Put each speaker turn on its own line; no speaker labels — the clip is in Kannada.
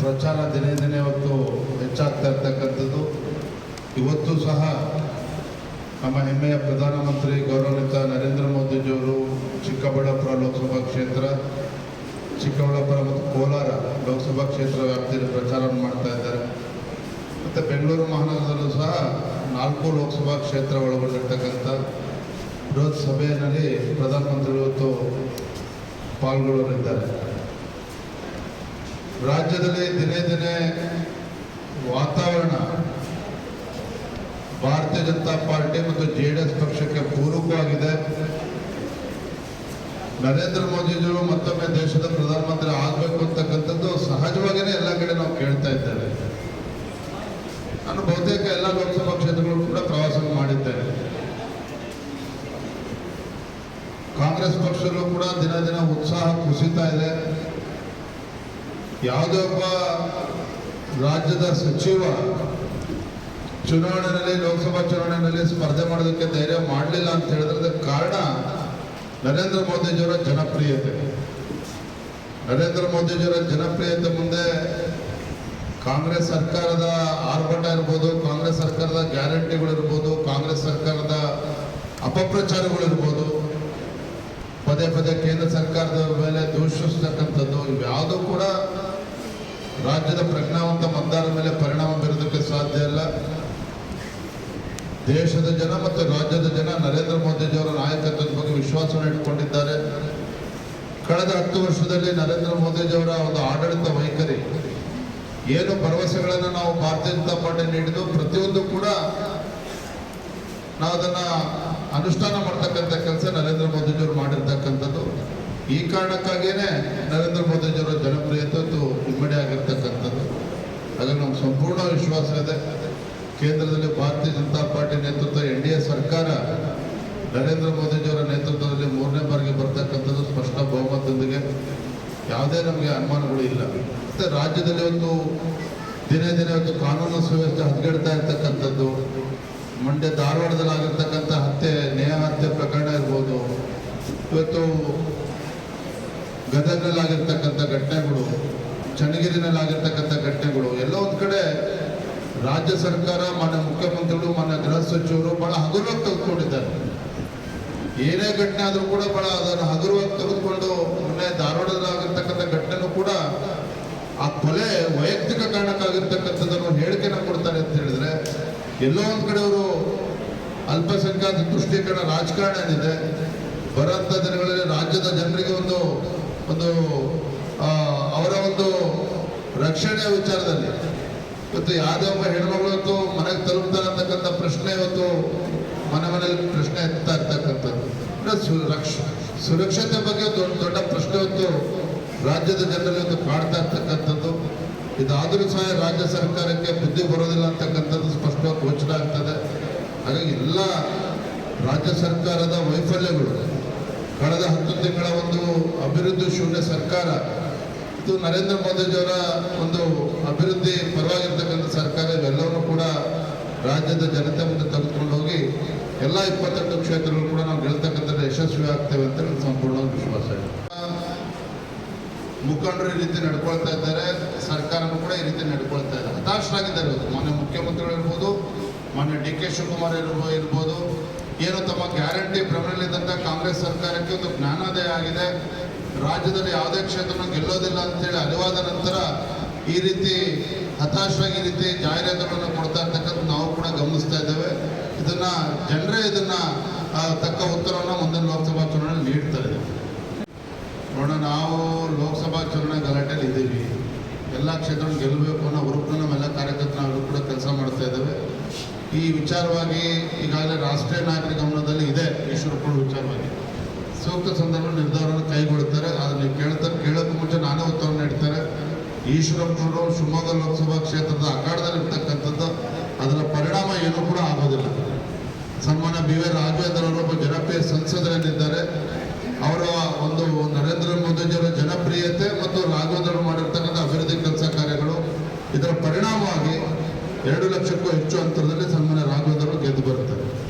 ಪ್ರಚಾರ ದಿನೇ ದಿನೇ ಇವತ್ತು ಹೆಚ್ಚಾಗ್ತಾ ಇರ್ತಕ್ಕಂಥದ್ದು. ಇವತ್ತು ಸಹ ನಮ್ಮ ಹೆಮ್ಮೆಯ ಪ್ರಧಾನಮಂತ್ರಿ ಗೌರವಾನ್ವಿತ ನರೇಂದ್ರ ಮೋದಿಜಿಯವರು ಚಿಕ್ಕಬಳ್ಳಾಪುರ ಲೋಕಸಭಾ ಕ್ಷೇತ್ರ, ಚಿಕ್ಕಬಳ್ಳಾಪುರ ಮತ್ತು ಕೋಲಾರ ಲೋಕಸಭಾ ಕ್ಷೇತ್ರ ವ್ಯಾಪ್ತಿಯಲ್ಲಿ ಪ್ರಚಾರವನ್ನು ಮಾಡ್ತಾ ಇದ್ದಾರೆ. ಮತ್ತು ಬೆಂಗಳೂರು ಮಹಾನಗರದಲ್ಲೂ ಸಹ ನಾಲ್ಕು ಲೋಕಸಭಾ ಕ್ಷೇತ್ರ ಒಳಗೊಂಡಿರ್ತಕ್ಕಂಥ ಬೃಹತ್ ಸಭೆಯಲ್ಲಿ ಪ್ರಧಾನಮಂತ್ರಿಗಳು ಇವತ್ತು ಪಾಲ್ಗೊಳ್ಳಲಿದ್ದಾರೆ. ರಾಜ್ಯದಲ್ಲಿ ದಿನೇ ದಿನೇ ವಾತಾವರಣ ಭಾರತೀಯ ಜನತಾ ಪಾರ್ಟಿ ಮತ್ತು ಜೆ ಡಿ ಎಸ್ ಪಕ್ಷಕ್ಕೆ ಪೂರಕವಾಗಿದೆ. ನರೇಂದ್ರ ಮೋದಿಜಿಯವರು ಮತ್ತೊಮ್ಮೆ ದೇಶದ ಪ್ರಧಾನಮಂತ್ರಿ ಆಗಬೇಕು ಅಂತಕ್ಕಂಥದ್ದು ಸಹಜವಾಗಿಯೇ ಎಲ್ಲ ಕಡೆ ನಾವು ಕೇಳ್ತಾ ಇದ್ದೇವೆ. ನಾನು ಬಹುತೇಕ ಎಲ್ಲ ಲೋಕಸಭಾ ಕ್ಷೇತ್ರಗಳು ಕೂಡ ಪ್ರವಾಸ ಮಾಡಿದ್ದೇನೆ. ಕಾಂಗ್ರೆಸ್ ಪಕ್ಷದಲ್ಲೂ ಕೂಡ ದಿನ ದಿನ ಉತ್ಸಾಹ ಕುಸಿತಾ ಇದೆ. ಯಾವುದೇ ಒಬ್ಬ ರಾಜ್ಯದ ಸಚಿವ ಚುನಾವಣೆಯಲ್ಲಿ, ಲೋಕಸಭಾ ಚುನಾವಣೆಯಲ್ಲಿ ಸ್ಪರ್ಧೆ ಮಾಡೋದಕ್ಕೆ ಧೈರ್ಯ ಮಾಡಲಿಲ್ಲ ಅಂತ ಹೇಳಿದ್ರೆ ಕಾರಣ ನರೇಂದ್ರ ಮೋದಿಜಿಯವರ ಜನಪ್ರಿಯತೆ. ನರೇಂದ್ರ ಮೋದಿಜಿಯವರ ಜನಪ್ರಿಯತೆ ಮುಂದೆ ಕಾಂಗ್ರೆಸ್ ಸರ್ಕಾರದ ಆರ್ಭಟ ಇರ್ಬೋದು, ಕಾಂಗ್ರೆಸ್ ಸರ್ಕಾರದ ಗ್ಯಾರಂಟಿಗಳಿರ್ಬೋದು ಕಾಂಗ್ರೆಸ್ ಸರ್ಕಾರದ ಅಪಪ್ರಚಾರಗಳಿರ್ಬೋದು ಪದೇ ಪದೇ ಕೇಂದ್ರ ಸರ್ಕಾರದ ಮೇಲೆ ದೂಷಿಸ್ತಕ್ಕಂಥದ್ದು. ಇವ್ಯಾವುದೂ ಕೂಡ ರಾಜ್ಯದ ಪ್ರಜ್ಞಾವಂತ ಮತದಾರರ ಮೇಲೆ ಪರಿಣಾಮ ಬೀರೋದಕ್ಕೆ ಸಾಧ್ಯ ಇಲ್ಲ. ದೇಶದ ಜನ ಮತ್ತು ರಾಜ್ಯದ ಜನ ನರೇಂದ್ರ ಮೋದಿಜಿಯವರ ನಾಯಕತ್ವದ ಬಗ್ಗೆ ವಿಶ್ವಾಸವನ್ನು ಇಟ್ಕೊಂಡಿದ್ದಾರೆ ಕಳೆದ ಹತ್ತು ವರ್ಷದಲ್ಲಿ ನರೇಂದ್ರ ಮೋದಿಜಿಯವರ ಒಂದು ಆಡಳಿತ ವೈಖರಿ. ಏನು ಭರವಸೆಗಳನ್ನು ನಾವು ಭಾರತೀಯ ಜನತಾ ಪಾರ್ಟಿ ನೀಡಿದ್ದು ಪ್ರತಿಯೊಂದು ಕೂಡ ನಾವು ಅದನ್ನ ಅನುಷ್ಠಾನ ಮಾಡ್ತಕ್ಕಂಥ ಕೆಲಸ ನರೇಂದ್ರ ಮೋದಿಜಿಯವರು ಮಾಡಿರ್ತಕ್ಕಂಥದ್ದು. ಈ ಕಾರಣಕ್ಕಾಗಿಯೇ ನರೇಂದ್ರ ಮೋದಿಜಿಯವರ ಜನಪ್ರಿಯತೆ ಇಮ್ಮಡಿ ಆಗಿರ್ತಕ್ಕಂಥದ್ದು. ಅದಕ್ಕೆ ನಮ್ಗೆ ಸಂಪೂರ್ಣ ವಿಶ್ವಾಸ ಇದೆ. ಕೇಂದ್ರದಲ್ಲಿ ಭಾರತೀಯ ಜನತಾ ಪಾರ್ಟಿ ನೇತೃತ್ವ ಎನ್ ಡಿ ಎ ಸರ್ಕಾರ ನರೇಂದ್ರ ಮೋದಿಜಿಯವರ ನೇತೃತ್ವದಲ್ಲಿ ಮೂರನೇ ಬಾರಿಗೆ ಬರ್ತಕ್ಕಂಥದ್ದು ಸ್ಪಷ್ಟ ಬಹುಮತದೊಂದಿಗೆ. ಯಾವುದೇ ನಮಗೆ ಅನುಮಾನಗಳು ಇಲ್ಲ. ಮತ್ತು ರಾಜ್ಯದಲ್ಲಿ ಒಂದು ದಿನೇ ದಿನೇ ಒಂದು ಕಾನೂನು ಸುವ್ಯವಸ್ಥೆ ಹದಗೆಡ್ತಾ ಇರ್ತಕ್ಕಂಥದ್ದು. ಮಂಡ್ಯ ಧಾರವಾಡದಲ್ಲಿ ಆಗಿರ್ತಕ್ಕಂಥ ಹತ್ಯೆ ನೇಹ ಹತ್ಯೆ ಪ್ರಕರಣ ಇರ್ಬೋದು, ಇವತ್ತು ಗದಗನಲ್ಲಿ ಆಗಿರ್ತಕ್ಕಂಥ ಘಟನೆಗಳು ಚನ್ನಗಿರಿನಲ್ಲಿ ಆಗಿರ್ತಕ್ಕಂಥ ಘಟನೆಗಳು, ಎಲ್ಲ ಒಂದು ಕಡೆ ರಾಜ್ಯ ಸರ್ಕಾರ, ಮಾನ್ಯ ಮುಖ್ಯಮಂತ್ರಿಗಳು, ಮಾನ್ಯ ಗೃಹ ಸಚಿವರು ಬಹಳ ಹಗುರವಾಗಿ ತೆಗೆದುಕೊಂಡಿದ್ದಾರೆ. ಏನೇ ಘಟನೆ ಆದರೂ ಕೂಡ ಬಹಳ ಅದನ್ನು ಹಗುರವಾಗಿ ತೆಗೆದುಕೊಂಡು ಮೊನ್ನೆ ಧಾರವಾಡದಲ್ಲಿ ಆಗಿರ್ತಕ್ಕಂಥ ಘಟನೆನೂ ಕೂಡ ಆ ಕೊಲೆ ವೈಯಕ್ತಿಕ ಕಾರಣಕ್ಕಾಗಿರ್ತಕ್ಕಂಥದ್ದನ್ನು ಹೇಳಿಕೆನ ಕೊಡ್ತಾರೆ ಅಂತ ಹೇಳಿದ್ರೆ ಎಲ್ಲೋ ಒಂದು ಕಡೆ ಅವರು ಅಲ್ಪಸಂಖ್ಯಾತ ತುಷ್ಟೀಕರಣ ರಾಜಕಾರಣ ಏನಿದೆ ಬರೋಂಥ ದಿನಗಳಲ್ಲಿ ರಾಜ್ಯದ ಜನರಿಗೆ ಒಂದು ಒಂದು ಅವರ ಒಂದು ರಕ್ಷಣೆಯ ವಿಚಾರದಲ್ಲಿ. ಇವತ್ತು ಯಾವುದೇ ಒಬ್ಬ ಹೆಣ್ಮಗಳು ಇವತ್ತು ಮನೆಗೆ ತಲುಪ್ತಾರೆ ಅಂತಕ್ಕಂಥ ಪ್ರಶ್ನೆ ಇವತ್ತು ಮನೆ ಮನೆಯಲ್ಲಿ ಪ್ರಶ್ನೆ ಎತ್ತಾ ಇರ್ತಕ್ಕಂಥದ್ದು. ಸುರಕ್ಷ ಸುರಕ್ಷತೆ ಬಗ್ಗೆ ದೊಡ್ಡ ದೊಡ್ಡ ಪ್ರಶ್ನೆ ಇವತ್ತು ರಾಜ್ಯದ ಜನರಲ್ಲಿ ಒಂದು ಕಾಡ್ತಾ ಇರ್ತಕ್ಕಂಥದ್ದು. ಇದಾದರೂ ಸಹ ರಾಜ್ಯ ಸರ್ಕಾರಕ್ಕೆ ಬುದ್ಧಿ ಬರೋದಿಲ್ಲ ಅಂತಕ್ಕಂಥದ್ದು ಸ್ಪಷ್ಟವಾಗಿ ಗೋಚರ ಆಗ್ತದೆ. ಹಾಗಾಗಿ ಎಲ್ಲ ರಾಜ್ಯ ಸರ್ಕಾರದ ವೈಫಲ್ಯಗಳು. ಕಳೆದ ಹತ್ತು ತಿಂಗಳ ಒಂದು ಅಭಿವೃದ್ಧಿ ಶೂನ್ಯ ಸರ್ಕಾರ, ಇದು ನರೇಂದ್ರ ಮೋದಿಜಿಯವರ ಒಂದು ಅಭಿವೃದ್ಧಿ ಪರವಾಗಿರ್ತಕ್ಕಂಥ ಸರ್ಕಾರ, ಇವೆಲ್ಲವನ್ನೂ ಕೂಡ ರಾಜ್ಯದ ಜನತೆ ಮುಂದೆ ತೆಗೆದುಕೊಂಡು ಹೋಗಿ ಎಲ್ಲ ಇಪ್ಪತ್ತೆಂಟು ಕ್ಷೇತ್ರಗಳು ಕೂಡ ನಾವು ಗೆಲ್ತಕ್ಕಂಥ ಯಶಸ್ವಿ ಆಗ್ತೇವೆ ಅಂತ ಸಂಪೂರ್ಣವಾಗಿ ವಿಶ್ವಾಸ ಇದೆ. ಮುಖಂಡರು ಈ ರೀತಿ ನಡ್ಕೊಳ್ತಾ ಇದ್ದಾರೆ, ಸರ್ಕಾರನೂ ಕೂಡ ಈ ರೀತಿ ನಡ್ಕೊಳ್ತಾ ಇದೆ ಹತಾಶರಾಗಿದ್ದಾರೆ ಮೊನ್ನೆ ಮಾನ್ಯ ಮುಖ್ಯಮಂತ್ರಿಗಳು ಇರ್ಬೋದು, ಮಾನ್ಯ ಡಿ ಕೆ ಶಿವಕುಮಾರ್ ಇರ್ಬೋ, ಇರ್ಬೋದು. ಏನು ತಮ್ಮ ಗ್ಯಾರಂಟಿ ಭ್ರಮಣಲ್ಲಿದ್ದಂಥ ಕಾಂಗ್ರೆಸ್ ಸರ್ಕಾರಕ್ಕೆ ಒಂದು ಜ್ಞಾನೋದಯ ಆಗಿದೆ. ರಾಜ್ಯದಲ್ಲಿ ಯಾವುದೇ ಕ್ಷೇತ್ರನ ಗೆಲ್ಲೋದಿಲ್ಲ ಅಂತೇಳಿ ಅರಿವಾದ ನಂತರ ಈ ರೀತಿ ಹತಾಶರಾಗಿ ಈ ರೀತಿ ಜಾಹೀರಾತುಗಳನ್ನು ಕೊಡ್ತಾ ಇರ್ತಕ್ಕಂಥ ನಾವು ಕೂಡ ಗಮನಿಸ್ತಾ ಇದ್ದೇವೆ. ಇದನ್ನ, ಜನರೇ ಇದನ್ನ ತಕ್ಕ ಉತ್ತರವನ್ನು ಮುಂದಿನ ಲೋಕಸಭಾ ಚುನಾವಣೆ ನೀಡ್ತಾರೆ ನೋಡೋಣ ನಾವು ಲೋಕಸಭಾ ಚುನಾವಣೆ ಗಲಾಟೆಯಲ್ಲಿ ಇದ್ದೀವಿ. ಎಲ್ಲ ಕ್ಷೇತ್ರಗಳು ಗೆಲ್ಲಬೇಕು ಅನ್ನೋ ಹುರುಪು ನಮ್ಮೆಲ್ಲ ಕಾರ್ಯಕರ್ತರು ಕೂಡ ಕೆಲಸ ಮಾಡ್ತಾ ಇದ್ದಾವೆ. ಈ ವಿಚಾರವಾಗಿ ಈಗಾಗಲೇ ರಾಷ್ಟ್ರೀಯ ನಾಯಕರ ಗಮನದಲ್ಲಿ ಇದೆ ಈಶ್ವರಪ್ಪನ ವಿಚಾರವಾಗಿ. ಸೂಕ್ತ ಸಂದರ್ಭ ನಿರ್ಧಾರವನ್ನು ಕೈಗೊಳ್ಳುತ್ತಾರೆ ಅದನ್ನು ಕೇಳ್ತಾರೆ, ಕೇಳೋಕ್ಕೂ ಮುಂಚೆ ನಾನೇ ಉತ್ತರ ನೀಡ್ತಾರೆ ಈಶ್ವರಪ್ಪನವರು ಶಿವಮೊಗ್ಗ ಲೋಕಸಭಾ ಕ್ಷೇತ್ರದ ಅಖಾಡದಲ್ಲಿ ಇರ್ತಕ್ಕಂಥದ್ದು, ಅದರ ಪರಿಣಾಮ ಏನೂ ಕೂಡ ಆಗೋದಿಲ್ಲ. ಸನ್ಮಾನ್ಯ ಬಿ ವಿ ರಾಘವೇಂದ್ರ ಅವರು ಒಬ್ಬ ಜನಪ್ರಿಯ ಸಂಸದರೇನಿದ್ದಾರೆ ಅವರ ಒಂದು ನರೇಂದ್ರ ಮೋದಿಜಿಯವರ ಜನಪ್ರಿಯತೆ ಮತ್ತು ರಾಘವೇಂದ್ರ ಮಾಡಿರ್ತಕ್ಕಂಥ ಅಭಿವೃದ್ಧಿ ಕೆಲಸ ಕಾರ್ಯಗಳು ಇದರ ಪರಿಣಾಮವಾಗಿ ಎರಡು ಲಕ್ಷಕ್ಕೂ ಹೆಚ್ಚು ಅಂತರದಲ್ಲಿ